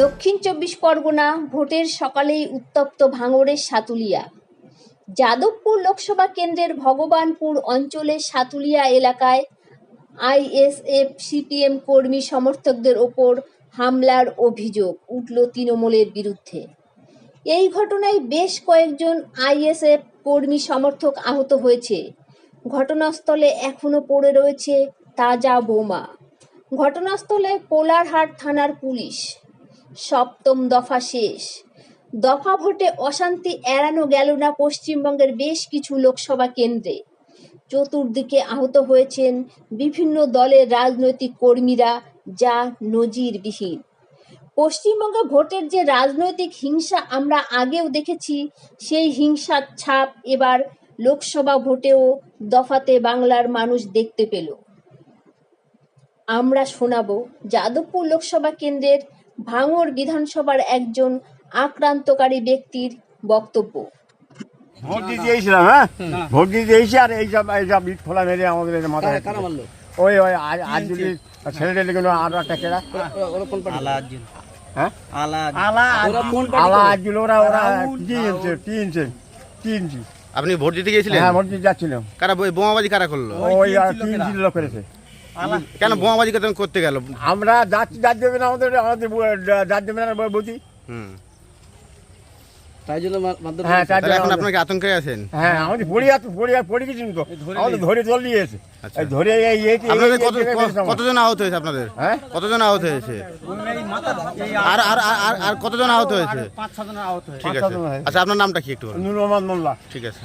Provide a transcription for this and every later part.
দক্ষিণ চব্বিশ পরগনা ভোটের সকালেই উত্তপ্ত ভাঙড়ের সাতুলিয়া। যাদবপুর লোকসভা কেন্দ্রের ভগবানপুর অঞ্চলের সাতুলিয়া এলাকায় আইএসএফ সিপিএম কর্মী সমর্থকদের ওপর হামলার অভিযোগ উঠল তৃণমূলের বিরুদ্ধে। এই ঘটনায় বেশ কয়েকজন আইএসএফ কর্মী সমর্থক আহত হয়েছে। ঘটনাস্থলে এখনও পড়ে রয়েছে তাজা বোমা। ঘটনাস্থলে কোলারহাট থানার পুলিশ সপ্তম দফা শেষ। দফা ভোটে অশান্তি এড়ানো গেল না পশ্চিমবঙ্গের বেশ কিছু লোকসভা কেন্দ্রে। চতুর্দিকে আহত হয়েছেন বিভিন্ন দলের রাজনৈতিক কর্মীরা, যা নজিরবিহীন। পশ্চিমবঙ্গে ভোটের যে রাজনৈতিক হিংসা আমরা আগেও দেখেছি, সেই হিংসার ছাপ এবার লোকসভা ভোটেও দফাতে বাংলার মানুষ দেখতে পেল। আমরা শোনাবো যাদবপুর লোকসভা কেন্দ্রের ভাঙড় বিধানসভার একজন আক্রান্তকারী ব্যক্তির বক্তব্য। ভোট দিতে এসেছিলাম হ্যাঁ? ভোট দিতে এসে আর এইসব এইসব ইট খোলা মেরে আমাদের মাথায়? ওই ওই আজ যদি লেগে আরও একটা কেরা। ওরা- ওরা হ্যাঁ? ওরা আলা পার্টি ওরা ওরা তিনছে তিনছে তিনছি আপনি ভোট দিতে গিয়েছিলেন? হ্যাঁ ভোট দিতে যাচ্ছিলাম। কারা বই- বোমাবাজি কারা করল? ওই আর তিনটি লোক করেছে। কেন বোমাবাজি করতে করতে গেল? আমরা যাচ্ছি যার দেবে না আমাদের আমাদের যার দেবে না বুঝি। হুম। তাই জন্য মা- হ্যাঁ করেছে? জন্য এখন আপনাকে আতঙ্কে আছেন? হ্যাঁ আমাদের পড়ে যাচ্ছে পড়ে পড়ে গেছি তো আমাদের ধরে চল দিয়েছে আচ্ছা। ধরে এই এই- এই- আপনাদের কত কতজন আহত হয়েছে আপনাদের? হ্যাঁ? কতজন আহত হয়েছে? আর আর আর- আর আর কতজন আহত হয়েছে? ঠিক আছে। হয়েছে। আচ্ছা আপনার নামটা কি একটু বলুন? নুর মোহাম্মদ মোল্লা। ঠিক আছে।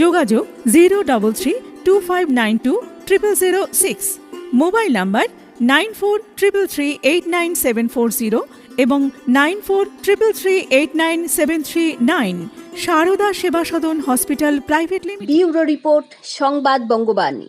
যোগাযোগ zero double three two five nine two triple zero six mobile number nine four triple three eight nine seven four zero এবং nine four triple three eight nine seven three nine Sarada Seva Sadan hospital private limited report, সংবাদ বঙ্গবাণী।